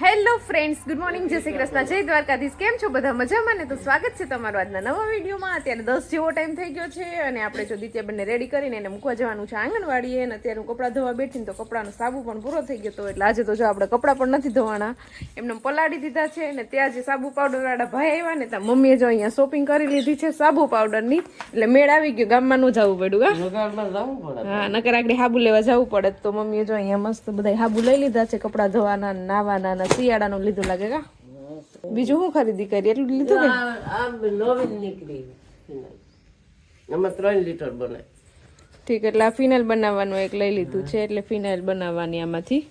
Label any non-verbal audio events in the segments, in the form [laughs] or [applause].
Hello friends good morning. જય શ્રી કૃષ્ણ. જય દ્વારકાધીશ. કેમ છો બધા? મજામાં ને? તો સ્વાગત છે તમારું આજના નવા વિડીયોમાં. અત્યારે દસ જેવો ટાઈમ થઈ ગયો છે અને આપણે જો દિત્યાબેનને રેડી કરીને એને મૂકવા જવાનું છે આંગણવાડીએ અને અત્યારે હું કપડાં ધોવા બેઠી તો કપડાનો સાબુ પણ પૂરો થઈ ગયો તો એટલે આજે તો જો આપણે કપડાં પણ નથી ધોવાના. એમને પલાળી દીધા છે અને ત્યાં જે સાબુ પાવડરવાળા ભાઈ આવ્યા ને ત્યાં મમ્મીએ જો અહીંયા શોપિંગ કરી લીધી છે સાબુ પાવડરની. એટલે મેળ આવી ગયો. ગામમાં ન જવું પડ્યું હા? નકર આગળ સાબુ લેવા જવું પડે તો મમ્મીએ જો અહીંયા મસ્ત બધા સાબુ લઈ લીધા છે કપડાં ધોવાના નાવાના શિયાળાનું લીધું લાગે કા? બીજું શું ખરીદી કરી? એટલું લીધું કે? આ આ નવીન નીકળી. એમાં ત્રણ લીટર બને ઠીક એટલે આ ફિનાઇલ બનાવવાનું એક લઈ લીધું છે એટલે ફિનાઇલ બનાવવાની આમાંથી.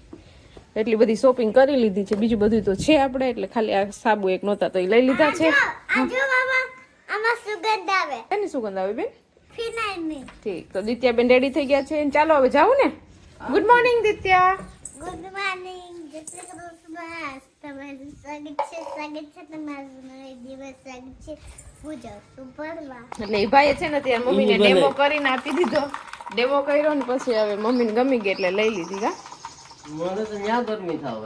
એટલી બધી શોપિંગ કરી લીધી છે બીજું બધું તો છે આપણે એટલે ખાલી આ સાબુ એક નહોતા તો એ લઈ લીધા છે. આજો બાબા આમાં સુગંધ આવે. એની સુગંધ આવે બેન? ફિનાઇલની ઠીક તો દિત્યાબેન રેડી થઈ ગયા છે. ચાલો હવે જાવું ને? Good morning Ditya. Good morning Jay તમારું સ્વાગત છે સ્વાગત છે તમારું નવો દિવસ સ્વાગત છે. હું જાઉં છું ભણવા. એટલે એ ભાઈએ છે ને ત્યાં મમ્મીને ડેમો કરીને આપી દીધો. ડેમો કર્યો ને પછી હવે મમ્મીને ગમી ગઈ એટલે લઈ લીધી કા મને તો ન્યા ગરમી થાવ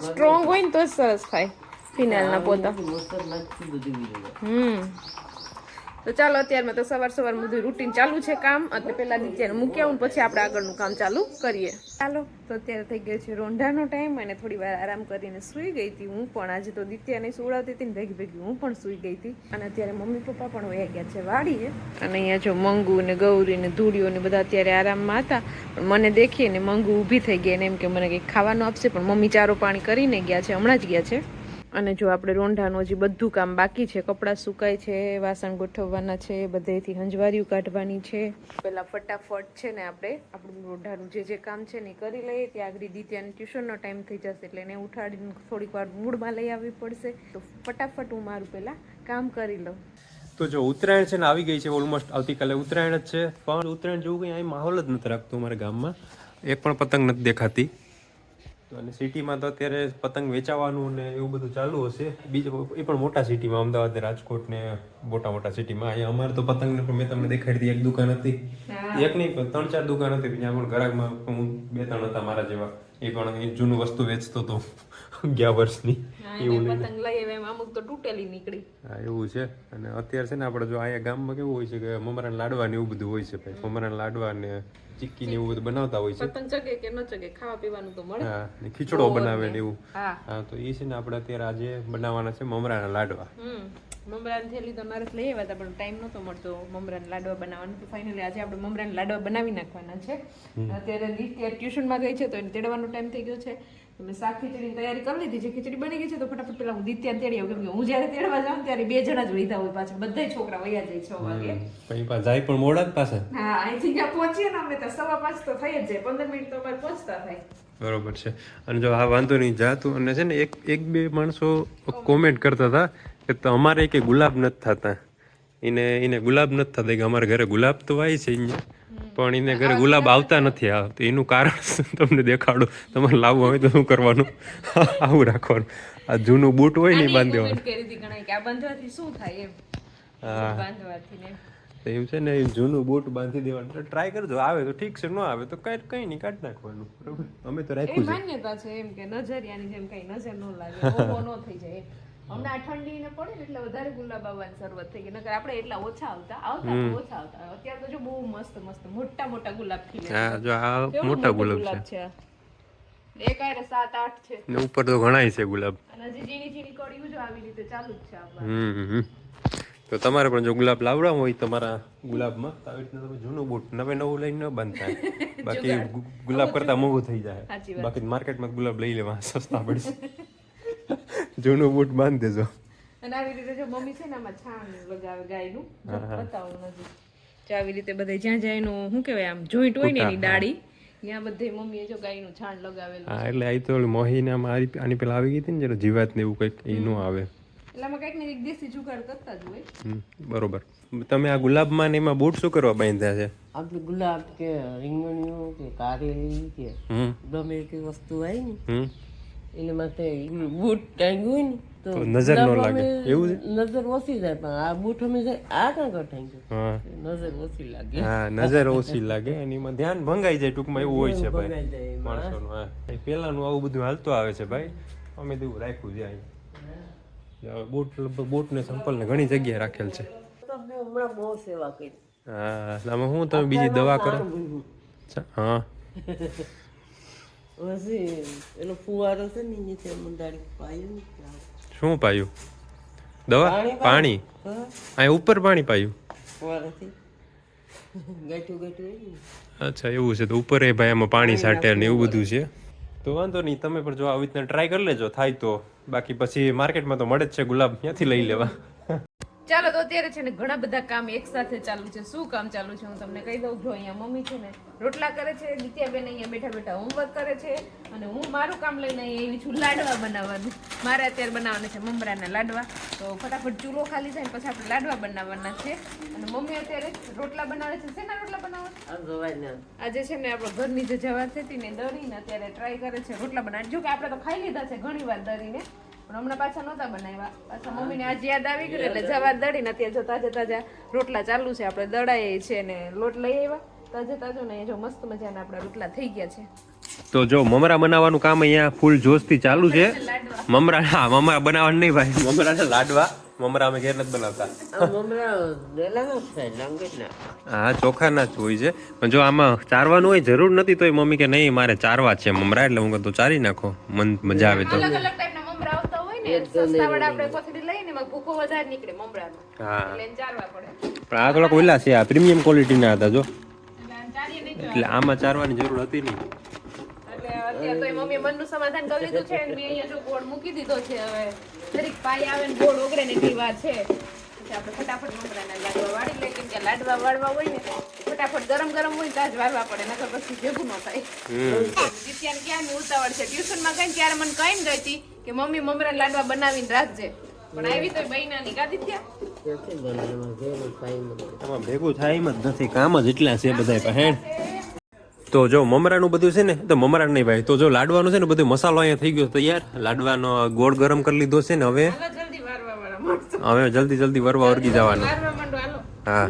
સ્ટ્રોંગ હોય ને તો જ સરસ થાય. ફિનાઇલના પોતા. મસ્ત લાગતી બધી બીજું હમ. તો ચાલો અત્યારમાં તો સવાર સવાર બધું રૂટીન ચાલુ છે કામ. એટલે પેલા નીચે મૂકી આવું પછી આપણે આગળનું કામ ચાલુ કરીએ. ચાલો, તો અત્યારે થઈ ગયો છે રોંઢાનો ટાઈમ અને થોડી વાર આરામ કરીને સૂઈ ગઈ હતી હું પણ. આજે તો દિત્યાને સુવડાવતી હતી ને ભેગી ભેગી હું પણ સૂઈ ગઈ હતી. અને અત્યારે મમ્મી પપ્પા પણ વયા ગયા છે વાડીએ. અને અહીંયા જો મંગુ ને ગૌરી ને ધૂળીઓ ને બધા અત્યારે આરામમાં હતા. પણ મને દેખીએ ને મંગુ ઊભી થઈ ગઈ અને એમ કે મને કંઈક ખાવાનું આપશે. પણ મમ્મી ચારો પાણી કરીને ગયા છે, હમણાં જ ગયા છે. અને જો આપણે રોંઢાનું હજી બધું કામ બાકી છે, કપડાં સુકાય છે, વાસણ ગોઠવવાના છે, બધેથી હંજવારીઓ કાઢવાની છે. પહેલાં ફટાફટ છે ને આપણે આપણું રોંઢાનું જે જે કામ છે ને કરી લઈએ ત્યાં આગળ દીત્યાને ટ્યુશનનો ટાઈમ થઈ જશે એટલે એને ઉઠાડીને થોડીક વાર મૂડમાં લઈ આવવી પડશે. તો ફટાફટ હું મારું પહેલાં કામ કરી લઉં. તો જો ઉત્તરાયણ છે ને આવી ગઈ છે ઓલમોસ્ટ આવતીકાલે ઉત્તરાયણ જ છે. પણ ઉત્તરાયણ જેવું કંઈ અહીં માહોલ જ નથી રાખતો અમારા ગામમાં. એક પણ પતંગ નથી દેખાતી. અને સિટીમાં તો અત્યારે પતંગ વેચાવાનું ને એવું બધું ચાલુ હશે. બીજું એ પણ મોટા સિટીમાં અમદાવાદ ને રાજકોટ ને મોટા મોટા સિટીમાં. અહીંયા અમારે તો પતંગ ને પણ મેં તમને દેખાડી હતી એક દુકાન હતી. એક નહીં પણ ત્રણ ચાર દુકાન હતી. ત્યાં પણ ગ્રાહકમાં હું બે ત્રણ હતા મારા જેવા. એ પણ એ જૂનું વસ્તુ વેચતો હતો ગયા વર્ષની. એવું પતંગ લઈ અમુક તો તૂટેલી નીકળી. હા એવું છે. અને અત્યારે છે ને આપણે જો અહીંયા ગામમાં કેવું હોય છે કે મમરાના લાડવા ને એવું બધું હોય છે ભાઈ. મમરાના લાડવા ને ચીક્કી ને એવું બધું બનાવતા હોય છે. પતંગ ચગે કે ન ચગે ખાવા પીવાનું તો મળે. હા ને ખીચડો બનાવે ને એવું. હા. તો એ છે ને આપણે અત્યારે આજે બનાવવાના છે મમરાના લાડવા. મમરાની થેલી તો નરસ લઈ આવ્યા હતા પણ ટાઈમ નહોતો મળતો. મમરાના લાડવા બનાવવાનો તો ફાઇનલી આજે આપણે મમરાના લાડવા બનાવી નાખવાના છે. અત્યારે દિત્યા ટ્યુશનમાં ગઈ છે તો એને તેડવાનો ટાઈમ થઈ ગયો છે. તો મેં શાક ખીચડીની તૈયારી કરી લીધી. છે ખીચડી બની ગઈ છે તો ફટાફટ પેલા હું દિત્યાને તેડી આવું. કેમ કે હું જ્યારે તેડવા જાઉં ત્યારે બે જણા જ વૈધા હોય પાછા. બધા છોકરા વયા જાય છ વાગે. જાય પણ મોડા જ પાછા. હા અહીંથી ત્યાં પહોંચીએ ને અમે તો સવા પાંચ તો થઈ જ જાય. પંદર મિનિટ તો અમારે પહોંચતા થાય. બરોબર છે. અને જો આ વાંધો નહીં. જાતું અને છે ને એક એક બે માણસો કોમેન્ટ કરતા હતા. કે તો અમારે કે ગુલાબ નથી થતા. એને એને ગુલાબ નથી થતા. કે અમારા ઘરે ગુલાબ તો આવી છે અહીંયા પણ એને ઘરે ગુલાબ આવતા નથી આવતા એનું કારણ તમને દેખાડો. તમારે લાવવું હોય તો શું કરવાનું? આવું રાખવાનું. આ જૂનું બૂટ હોય ને બાંધ દેવાનું હા. તો એમ છે ને જૂનું બૂટ બાંધી દેવાનું. ટ્રાય કરજો. આવે તો ઠીક છે ન આવે તો કઈ કઈ નહીં કાઢી નાખવાનું. બરાબર? અમે તો રાખ્યું છે. માન્યતા છે એમ કે નજરિયાની જેમ કઈ નજર ન લાગે. [laughs] ન થઈ જાય હમણાં ઠંડી પડે ને એટલે વધારે ગુલાબ આવવાની શરૂઆત થઈ ગઈ. નકર આપણે એટલા ઓછા આવતા. આવતા ઓછા આવતા. અત્યારે તો જો બહુ મસ્ત મસ્ત મોટા મોટા ગુલાબ ખીલે હા જો આ મોટા ગુલાબ છે. છે. એક આરે સાત આઠ છે. ને ઉપર તો ઘણાય છે ગુલાબ. અને હજી ઝીણી ઝીણી કળીઓ જો આવી રીતે ચાલુ જ છે આપણા. તો તમારે પણ જો ગુલાબ લાવડા હોય તમારા ગુલાબમાં તો આવી તમે જૂનું બૂટ નવે નવું લઈને ન બાંધતા [laughs] બાકી ગુલાબ કરતા મોંઘું થઈ જાય. બાકી માર્કેટમાં ગુલાબ લઈ લેવા સસ્તા પડશે. [laughs] જૂનું બૂટ બાંધી દેજો. અને આવી રીતે જો મમ્મી છે ને આમાં છાણ લગાવે ગાયનું બતાવું નથી જો આવી રીતે બધે જ્યાં જ્યાં એનું શું કહેવાય આમ જોઈન્ટ હોય ને એની ડાળી ત્યાં બધે મમ્મીએ જો ગાયનું છાણ લગાવેલું હા એટલે આ તો મોહીને આમાં આની પેલા આવી ગઈ હતી ને જરા જીવાત ને એવું કંઈક એ ન આવે. એટલે આમાં કંઈક ને કંઈક દેશી જુગાડ કરતા જ હોય. હમ, બરોબર. તમે આ ગુલાબમાં ને એમાં બૂટ શું કરવા બાંધ્યા છે? આપણે ગુલાબ કે રીંગણીઓ કે કારેલી કે હમ. ગમે તે વસ્તુ આવી ને હમ. એને માટે બૂટ ટાંગ્યું હોય ને નજર ન લાગે. એવું નજર ઓછી જાય પણ આ બૂટ અમે જાય આ કાં કાં ટાંગ્યું? હા. નજર ઓછી લાગે. હા નજર ઓછી લાગે અને એમાં ધ્યાન ભંગાઈ જાય ટૂંકમાં એવું હોય છે ભાઈ. માણસોનું હા. પહેલાનું આવું બધું હાલતું આવે છે ભાઈ અમે તો રાખ્યું છે અહીં. બોટ લગભગ બોટ ને સંપલ ને ઘણી જગ્યાએ રાખેલ છે. હમણાં બહુ સેવા કરી. હા આમાં હું તમે બીજી દવા કરો? હા. પછી એનો ફુવારો છે ને નીચે મંડાળી પાયું. શું પાયું? દવા? પાણી અહીં ઉપર પાણી પાયું? ફુવારાથી અચ્છા એવું છે તો ઉપર એ ભાઈ આમાં પાણી સાટે ને એવું બધું છે. તો વાંધો નહીં તમે પણ જો આવી રીતના ટ્રાય કરી લેજો થાય તો. બાકી પછી માર્કેટમાં તો મળે જ છે ગુલાબ ક્યાંથી લઈ લેવા. ચાલો તો અત્યારે છે ને ઘણા બધા કામ એક સાથે ચાલુ છે. શું કામ ચાલુ છે હું તમને કહી દઉં? જો અહીંયા મમ્મી છે ને રોટલા કરે છે દિત્યાબેન અહીંયા બેઠા બેઠા હોમવર્ક કરે છે અને હું મારું કામ લઈને અહીંયા આવી છું લાડવા બનાવવાનું. મારે અત્યારે બનાવવાના છે મમરાના લાડવા. તો ફટાફટ ચૂલો ખાલી થાય પછી આપણે લાડવા બનાવવાના છે. અને મમ્મી અત્યારે રોટલા બનાવે છે. શેના રોટલા બનાવવાના આજે છે ને આપણે ઘરની જે જવા થતી ને દરીને અત્યારે ટ્રાય કરે છે રોટલા બનાવવા જો કે આપણે તો ખાઈ લીધા છે ઘણી વાર દરીને. પણ હમણાં પાછા નહોતા બનાવ્યા. પાછા મમ્મીને આજે યાદ આવી ગયું એટલે જવા દળીને અત્યારે જો તાજા તાજા રોટલા ચાલુ છે. આપણે દળાઈએ છે ને લોટ લઈ આવ્યા. તાજે તાજો ને જો મસ્ત મજાના આપણા રોટલા થઈ ગયા છે. તો જો મમરા બનાવવાનું કામ અહીંયા ફૂલ જોશથી ચાલુ છે. [laughs] મમરા હા મમરા બનાવવાનું નહીં ભાઈ. મમરાના લાડવા. મમરા અમે ઘેર નથી બનાવતા. મમરા હા ચોખાના જ હોય છે. પણ જો આમાં ચારવાનું હોય જરૂર નથી તો મમ્મી કે નહીં મારે ચારવા છે મમરા એટલે હું તો ચારી નાખો. મન મજા આવે તો. પણ આ થોડાક ઓલા છે આ પ્રીમિયમ ક્વોલિટીના હતા જો. એટલે આમાં ચારવાની જરૂર હતી નહીં. એટલે અત્યારે તો મમ્મી મનનું સમાધાન કરી છે અને મેં અહીંયા જો ગોળ મૂકી દીધો છે હવે દરેક પાઈ આવે ને ગોળ ઓગળે ને એટલી વાર છે. આપણે ફટાફટ મમરાના લાડવા વાળી લઈએ કેમ કે લાડવા વાળવા હોય ને ફટાફટ ગરમ ગરમ હોય ને ત્યાં જ વાળવા પડે નકર પછી ભેગું ન થાય. દિત્યાને ક્યાં ઉતાવળ છે? ટ્યુશનમાં ગઈ ને ત્યારે મને કઈ ગઈ હતી કે મમ્મી મમરા લાડવા બનાવીને રાખજે. પણ આવી તો બૈના ની કા દિત્યા ક્યાંથી બને એમાં ઘેર પાઈ મળે આમાં ભેગું થાય એમ જ નથી. કામ જ એટલા છે બધા પાસે તો જો મમરાનું બધું છે ને તો મમરા નહીં ભાઈ. તો જો લાડવાનું છે ને બધું મસાલો અહીંયા થઈ ગયો તૈયાર. લાડવાનો ગોળ ગરમ કરી લીધો છે ને હવે. હવે જલ્દી જલ્દી વરવા વર્ગી જવાનું. હા.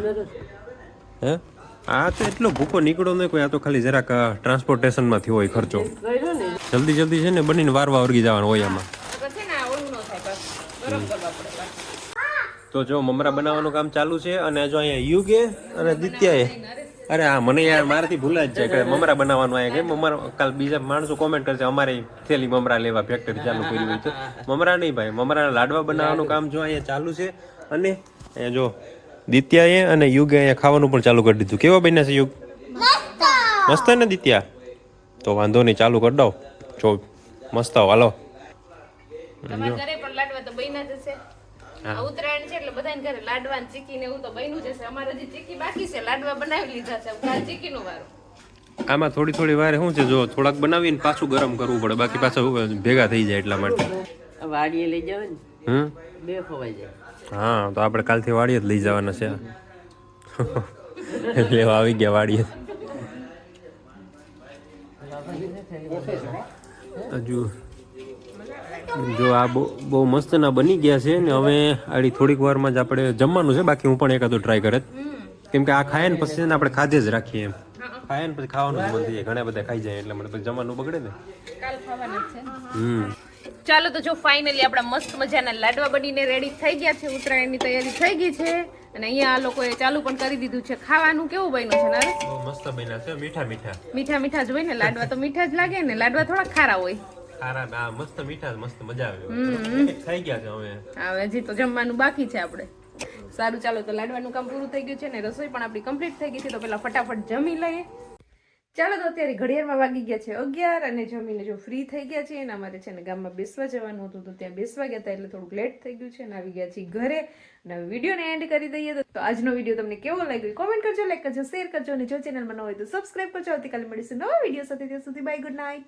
હે? આ તો એટલો ભૂકો નીકળો નહીં કોઈ આ તો ખાલી જરાક ટ્રાન્સપોર્ટેશનમાંથી હોય ખર્ચો. જલ્દી જલ્દી છે ને બનીને વારવા વર્ગી જવાનું હોય આમાં. ને ન તો જો મમરા બનાવવાનું કામ ચાલુ છે અને જો અહીંયા યુગે અને દિત્યાએ. અરે હા મને યાર મારાથી ભૂલા જ જાય કે મમરા બનાવવાનું આયા કે મમરા કાલ બીજા માણસો કોમેન્ટ કરશે અમારે થેલી મમરા લેવા ફેક્ટરી ચાલુ કરી હોય છે મમરા નહીં ભાઈ મમરાના લાડવા બનાવવાનું કામ જો અહીંયા ચાલુ છે. અને અહીંયા જો દિત્યાએ અને યુગે અહીંયા ખાવાનું પણ ચાલુ કરી દીધું. કેવા બન્યા છે યુગ? મસ્ત. ને દિત્યા? તો વાંધો નહીં ચાલુ કરી દો જો મસ્ત હાલો. તમારા ઘરે પણ લાડવા તો બન્યા જ હશે. આ ઉત્તરાયણ છે એટલે બધાને ઘરે લાડવા ચીકી ને એવું તો બન્યું જ અમારે હજી ચીકી બાકી છે લાડવા બનાવી લીધા છે. કાલ ચીકી નો વારો. આમાં થોડી થોડી વારે શું છે જો થોડાક બનાવીને પાછું ગરમ કરવું પડે. બાકી પાછા ભેગા થઈ જાય એટલા માટે. વાડીએ લઈ જાવ ને બે ખોવાઈ જાય. હા તો આપણે કાલથી વાડીએ જ લઈ જવાના છે. એટલે આવી ગયા વાડીએ. હજુ જો આ બહુ મસ્ત ના બની ગયા છે ને હવે આડી થોડીક વારમાં જ આપણે જમવાનું છે બાકી હું પણ એકાદું ટ્રાય કરે કેમ કે આ ખાય ને પછી આપણે ખાધે જ રાખીએ એમ. ખાય ને પછી ખાવાનું જ મન થઈ જાય ઘણા બધા ખાઈ જાય એટલે મને પછી જમવાનું બગડે ને. હમ. ચાલો તો જો ફાઇનલી આપણા મસ્ત મજાના લાડવા બનીને રેડી થઈ ગયા છે. ઉત્તરાયણની તૈયારી થઈ ગઈ છે. અને અહીંયા આ લોકોએ ચાલુ પણ કરી દીધું છે. ખાવાનું કેવું બન્યું છે નરેશ? મસ્ત બન્યા છે મીઠા મીઠા. મીઠા મીઠા જ હોય ને? લાડવા તો મીઠા જ લાગે ને? લાડવા થોડા ખારા હોય. ખારા આ મસ્ત મીઠા મસ્ત મજા આવે. થઈ ગયા છે હવે. હવે હજી તો જમવાનું બાકી છે આપણે. સારું ચાલો તો લાડવાનું કામ પૂરું થઈ ગયું છે ને? રસોઈ પણ આપણી કમ્પ્લીટ થઈ ગઈ છે. તો પેલા ફટાફટ જમી લઈએ. ચાલો તો અત્યારે ઘડિયાળમાં વાગી ગયા છે અગિયાર અને જમીને જો ફ્રી થઈ ગયા છે અને અમારે છે ને ગામમાં બેસવા જવાનું હતું તો ત્યાં બેસવા ગયા હતા એટલે થોડુંક લેટ થઈ ગયું છે અને આવી ગયા છીએ ઘરે. અને વિડીયોને એન્ડ કરી દઈએ તો- તો આજનો વીડિયો તમને કેવો લાગ્યો કોમેન્ટ કરજો લાઈક કરજો શેર કરજો અને જો ચેનલમાં ન હોય તો સબસ્ક્રાઈબ કરજો. આવતીકાલે મળીશું નવા વીડિયો સાથે. ત્યાં સુધી બાય ગુડ નાઇટ